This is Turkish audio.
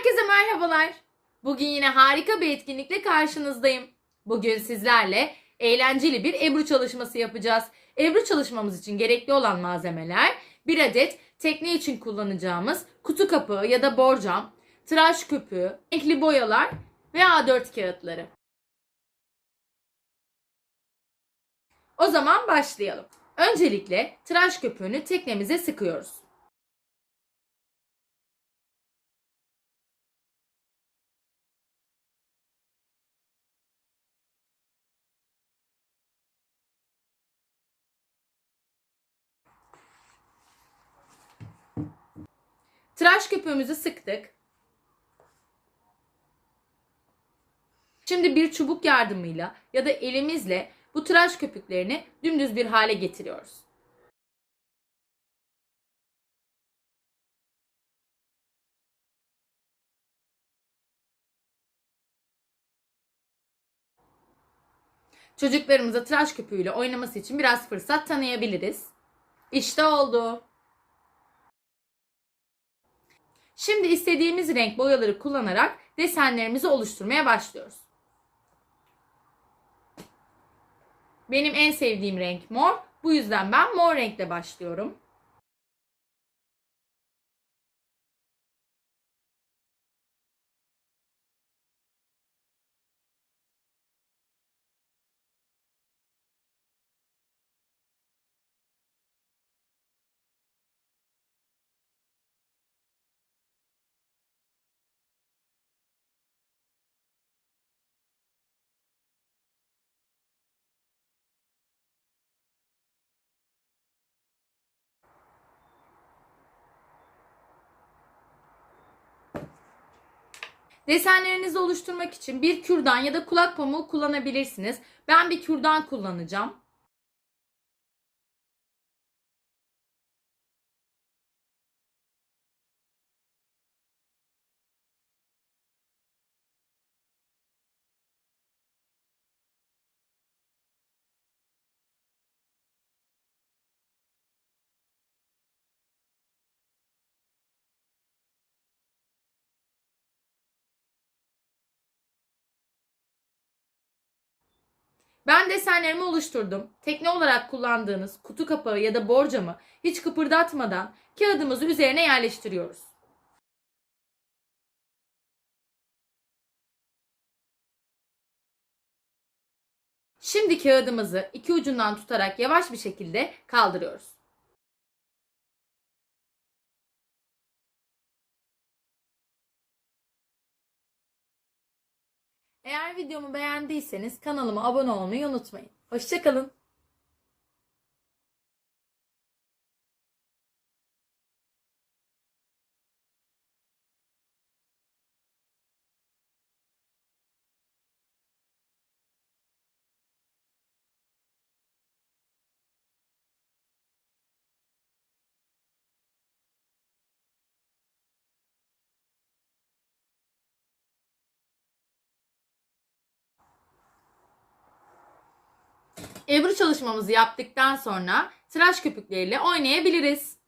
Herkese merhabalar. Bugün yine harika bir etkinlikle karşınızdayım. Bugün sizlerle eğlenceli bir Ebru çalışması yapacağız. Ebru çalışmamız için gerekli olan malzemeler bir adet tekne için kullanacağımız kutu kapağı ya da borcam, tıraş köpüğü, renkli boyalar ve A4 kağıtları. O zaman başlayalım. Öncelikle tıraş köpüğünü teknemize sıkıyoruz. Tıraş köpüğümüzü sıktık. Şimdi bir çubuk yardımıyla ya da elimizle bu tıraş köpüklerini dümdüz bir hale getiriyoruz. Çocuklarımıza tıraş köpüğüyle oynaması için biraz fırsat tanıyabiliriz. İşte oldu. Şimdi istediğimiz renk boyaları kullanarak desenlerimizi oluşturmaya başlıyoruz. Benim en sevdiğim renk mor. Bu yüzden ben mor renkle başlıyorum. Desenlerinizi oluşturmak için bir kürdan ya da kulak pamuğu kullanabilirsiniz. Ben bir kürdan kullanacağım. Ben desenlerimi oluşturdum. Tekne olarak kullandığınız kutu kapağı ya da borcamı hiç kıpırdatmadan kağıdımızı üzerine yerleştiriyoruz. Şimdi kağıdımızı iki ucundan tutarak yavaş bir şekilde kaldırıyoruz. Eğer videomu beğendiyseniz kanalıma abone olmayı unutmayın. Hoşçakalın. Ebru çalışmamızı yaptıktan sonra tıraş köpükleriyle oynayabiliriz.